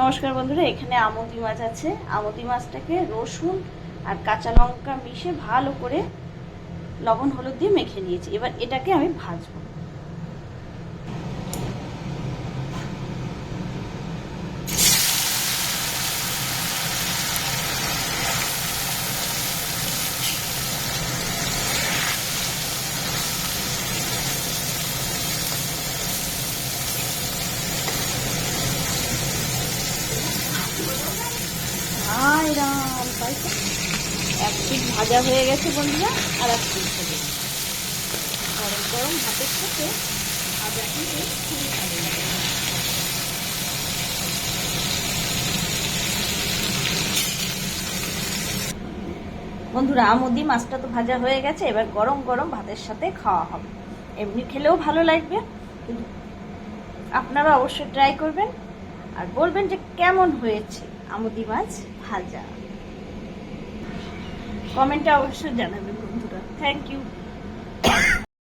নমস্কার বন্ধুরা, এখানে আমদি মাছ আছে। আমদি মাছটাকে রসুন আর কাঁচা লঙ্কা মিশে ভালো করে লবণ, হলুদ দিয়ে মেখে নিয়েছি। এবার এটাকে আমি ভাজবো। হাই রাম এক পিঠ ভাজা হয়ে গেছে বন্ধুরা, আর এক পিঠ হবে গরম গরম ভাতের সাথে ভাজা কিন্তু খুবই ভালো লাগে। বন্ধুরা আমদি মাছটা তো ভাজা হয়ে গেছে, এবার গরম গরম ভাতের সাথে খাওয়া হবে। এমনি খেলেও ভালো লাগবে আপনারা অবশ্যই ট্রাই করবেন। আর বলবেন যে কেমন হয়েছে আমুদি মাছ ভাজা। কমেন্টে অবশ্যই জানাবেন বন্ধুরা। Thank you